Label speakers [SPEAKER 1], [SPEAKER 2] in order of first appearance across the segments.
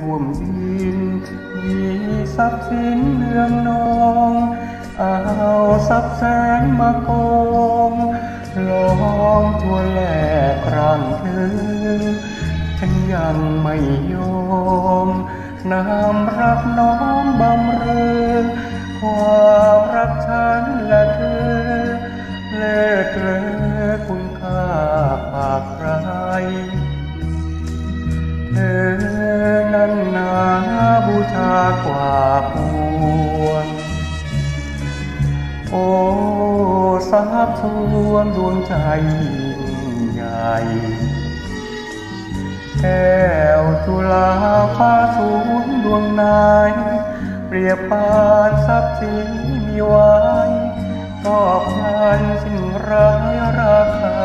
[SPEAKER 1] แดนท่วมดิน มีทรัพย์สินเรืองนอง เอาทรัพย์แสนมากองล้อมทั่วแหลกครั้งเธอฉันยังไม่ยอมนำรักน้องบำเรอความรักฉันและเธอ เลิศเลอคุณค่าภาคไร ชากว่าปวงโอ้สาบสวงดวงใจยิ่งใหญ่แก้วจุฬาฟ้าสูงดวงนายเปรียบปานทรัพย์สินมีไว้ตอบแทนสิ่งไร้ราคา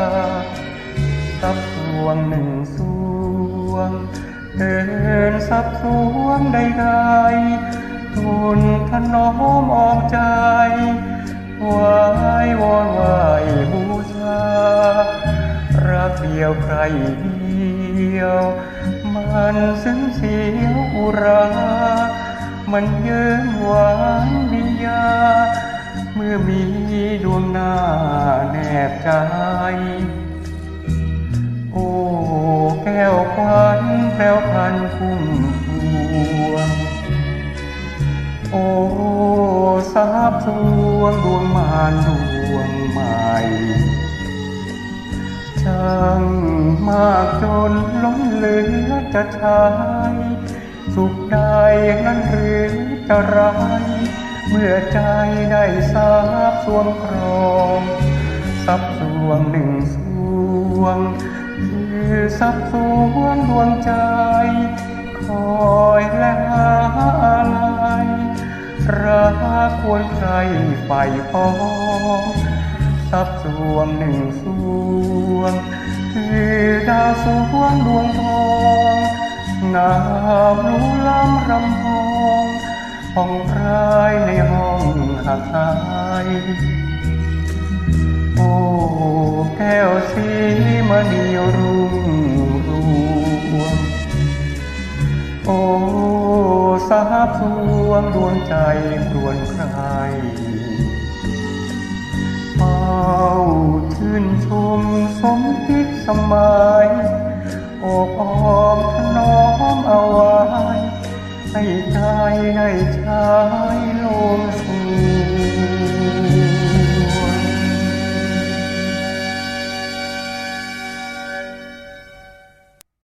[SPEAKER 1] ทรัพย์สวงหนึ่งสวง เดินทรัพย์สวงใดๆทุนถนอมออกใจไหววอนไหวบูชา รักเดียวใครเดียว มันซึ้งเสียวอุรา มันเยิ้มหวานวิญญา เมื่อมีดวงหน้าแนบใจ โอ้แก้วควัน แปลวพันพุ่มพวงโอ้สาบสวงดวงมารดวงใหม่ช่างมากจนล้นเหลือจะใช้สุขใดนั้นหรือจะร้ายเมื่อใจได้ทราบสวงครองทรัพย์สวงหนึ่งสวง คือทรัพย์สวงดวงใจ คอยและหาอะไรรักควรใครใฝ่ปองทรัพย์สวงหนึ่งสวง คือดาวสวงดวงทองงามรู้ล้ำรำพองห้องพรายในห้องหักหายโอ้แก้วสีมณีรุ่งร สาบสวงดวงใจครวนใครเฝ้าชื่นชมสมพิษสมัยโอบอ้อมถนอมเอาไว้ให้ใจได้ใช้ลงส